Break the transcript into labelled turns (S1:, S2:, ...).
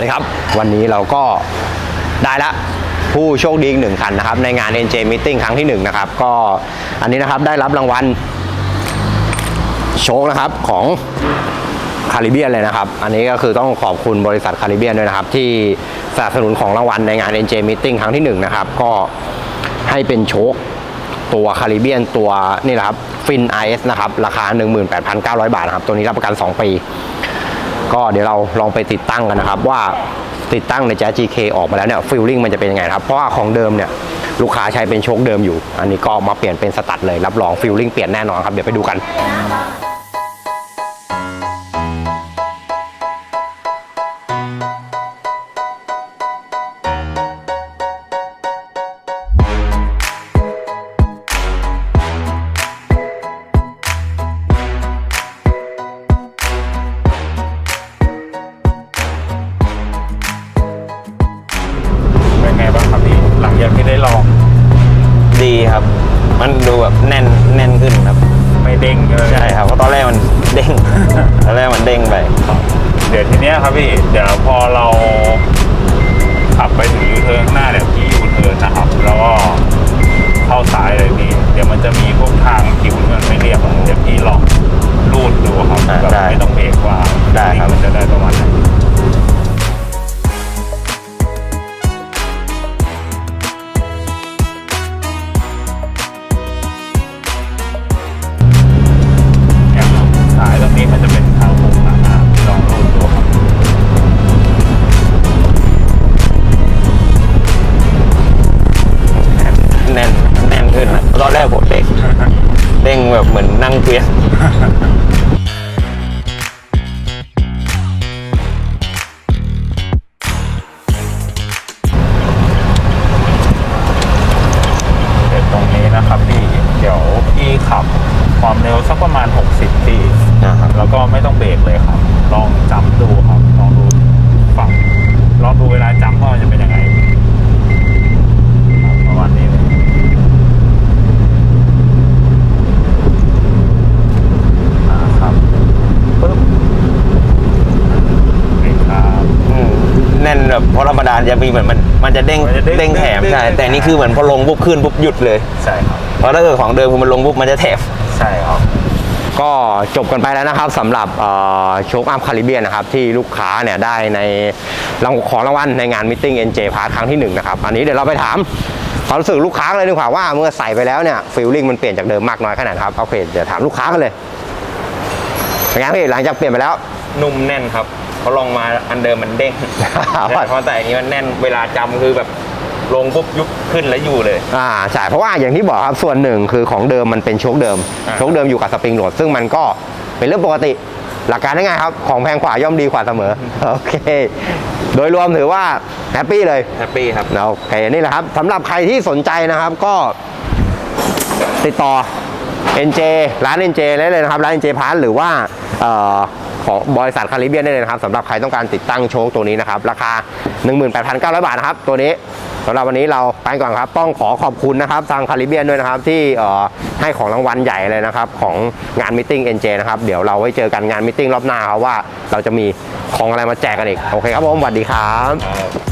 S1: วัสดีครับ วันนี้เราก็ได้ละผู้โชคดีอีกหนึ่งคันนะครับ ในงาน NJ Meeting ครั้งที่หนึ่งนะครับ ก็อันนี้นะครับได้รับรางวัลโชคนะครับของคาริเบียนเลยนะครับ อันนี้ก็คือต้องขอบคุณบริษัทคาริเบียนด้วยนะครับ ที่สนับสนุนของรางวัลในงาน NJ Meeting ครั้งที่หนึ่งนะครับ ก็ให้เป็นโชคตัวคาริเบียนตัวนี่แหละครับฟิน IS นะครับ ราคา 18,900 บาทนะครับ ตัวนี้รับประกัน 2 ปี ก็เดี๋ยวเราลองไปติดตั้งกันนะครับ ว่าติดตั้งใน j a z GK ออกมาแล้วเนี่ยฟิลลิ่งมันจะเป็นยังไงครับ เพราะว่าของเดิมเนี่ยลูกค้าใช้เป็นโชคเดิมอยู่ อันนี้ก็มาเปลี่ยนเป็นสตัดเลยรับรองฟิลลิ่งเปลี่ยนแน่นอนครับเดี๋ยวไปดูกัน
S2: เป็น
S3: มันดูแบบแน่นแน่นขึ้นครับ
S2: ไม่เด้งเลย
S3: ใช่ครับเพราะตอนแรกมันเด้ง ตอนแรกมันเด้งไป
S2: เดี๋ยวทีเนี้ยครับพี่เดี๋ยวพอเราขับไปถึงยูเทิร์นข้างหน้าเดี๋ยวพี่ยูเทิร์นนะครับ แล้วก็ แบบเหมือ
S3: นนั่งเกวียน
S2: เดี๋ยวตรงนี้นะครับพี่ เดี๋ยวพี่ขับความเร็วสักประมาณ 60พี่
S3: นะครับ
S2: แล้วก็ไม่ต้องเบรกเลยครับ ลองจับดูครับ ลองดูฝั่งลองดูเวลาจับว่ามันจะเป็นยังไงครับประมาณนี้เลยอ่าครับปึ๊บนี่ครับ
S3: อืมแน่นแบบเพราะธรรมดาจะมีเหมือนมันมันจะเด้ง
S2: มันจะเด้ง
S3: เด้งแถม
S2: เด้ง
S3: ใช่
S2: เด้ง
S3: แต่นี่คือเหมือนพอลงปุ๊บขึ้นปุ๊บหยุดเลย
S2: ใช่ครับ
S3: เพราะถ้าเกิดของเดิมคือมันลงปุ๊บมันจะแถม
S2: ใช่ครับ
S1: ก็จบกันไปแล้วนะครับสำหรับโชคอัพคาริเบียนนะครับที่ลูกค้าเนี่ยได้ในรางของรางวัลในงานมิ e เ NJ พาร์ทครั้งที่หนึ่งนะครับอันนี้เดี๋ยวเราไปถามความรู้สึกลูกค้ากันเลยดีกว่าว่าเมื่อใส่ไปแล้วเนี่ยฟิลลิ่งมันเปลี่ยนจากเดิมมากน้อยขนาดไหนครับโอเคเดี๋ยวถามลูกค้ากันเลยเป็นไงพี่หลังจากเปลี่ยนไปแล้ว
S3: นุ่มแน่นครับ เขาลองมาอันเดิมมันเด้งแต่พอแต่อันนี้มันแน่นเวลาจำคือแบบลงปุ๊บยุบขึ้นแล้วอยู่เลย
S1: อ่าใช่เพราะว่าอย่างที่บอกครับส่วนหนึ่งคือของเดิมมันเป็นโชคเดิม
S3: อ่า
S1: โชคเดิมอยู่กับสปริงโหลดซึ่งมันก็เป็นเรื่องปกติ หลักการง่ายๆครับ ของแพงกว่าย่อมดีกว่าเสมอ โอเค โดยรวมถือว่าแฮปปี้เลย
S3: แฮปปี้ครับ
S1: โอเคนี่แหละครับสำหรับใครที่สนใจนะครับก็ติดต่อ NJ ร้าน NJ ได้เลยนะครับ ร้าน NJ พาร์ทหรือว่าออของบริษัทคาริเบียนได้เลยนะครับสำหรับใครต้องการติดตั้งโชคตัวนี้นะครับ ราคา 18,900 บาทนะครับ ตัวนี้สำหรับวันนี้เราไปก่อนครับ ต้องขอขอบคุณนะครับทางคาริเบียนด้วยนะครับ ที่ให้ของรางวัลใหญ่เลยนะครับ ของงานมิ팅เ NJ นะครับ เดี๋ยวเราไว้เจอกันงานมิ팅รอบหน้าครับว่าเราจะมีของอะไรมาแจกกันอีก โอเคครับผมสวัสดีครับ